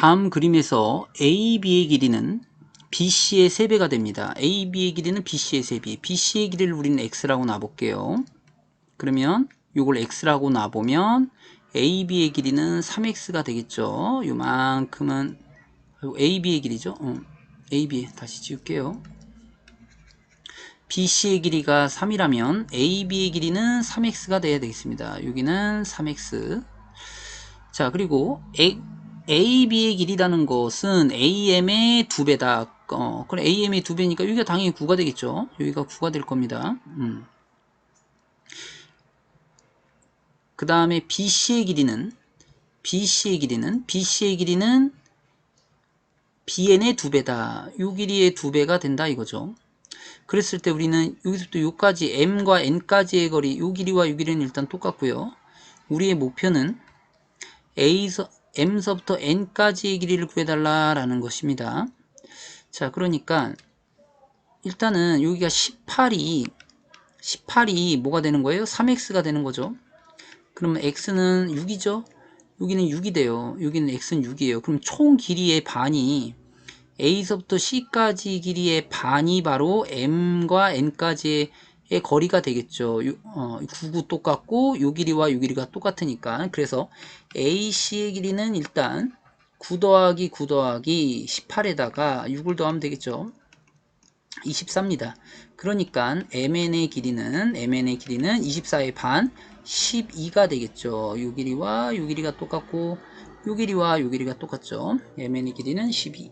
다음 그림에서 AB의 길이는 BC의 3배가 됩니다. AB의 길이는 BC의 3배. BC의 길이를 우리는 X라고 놔볼게요. 그러면 이걸 X라고 놔보면 AB의 길이는 3X가 되겠죠. 요만큼은 AB의 길이죠. 어, AB 다시 지울게요. BC의 길이가 3이라면 AB의 길이는 3X가 돼야 되겠습니다. 여기는 3X. 자, 그리고 AB의 길이라는 것은 AM의 2배다. 어, 그럼 AM의 2배니까 여기가 당연히 9가 되겠죠. 여기가 9가 될 겁니다. 음. 그 다음에 BC의 길이는 BC의 길이는 BC의 길이는 BN의 2배다. 요 길이의 2배가 된다 이거죠. 그랬을 때 우리는 여기서부터 여기까지 m과 n까지의 거리 요 길이와 요 길이는 일단 똑같고요. 우리의 목표는 a서 m서부터 n까지의 길이를 구해달라라는 것입니다. 자, 그러니까 일단은 여기가 18이 18이 뭐가 되는 거예요? 3x가 되는 거죠. 그러면 x는 6이죠. 여기는 6이 돼요. 여기는 x는 6이에요. 그럼 총 길이의 반이 a서부터 c까지 길이의 반이 바로 m과 n까지의 거리가 되겠죠. 요, 어, 99 똑같고 요 길이와 요 길이가 똑같으니까 그래서 AC의 길이는 일단 9 더하기 9 더하기 18에다가 6을 더하면 되겠죠. 24입니다. 그러니까 MN의 길이는 MN의 길이는 24의 반 12가 되겠죠. 요 길이와 요 길이가 똑같고 요 길이와 요 길이가 똑같죠. MN의 길이는 12.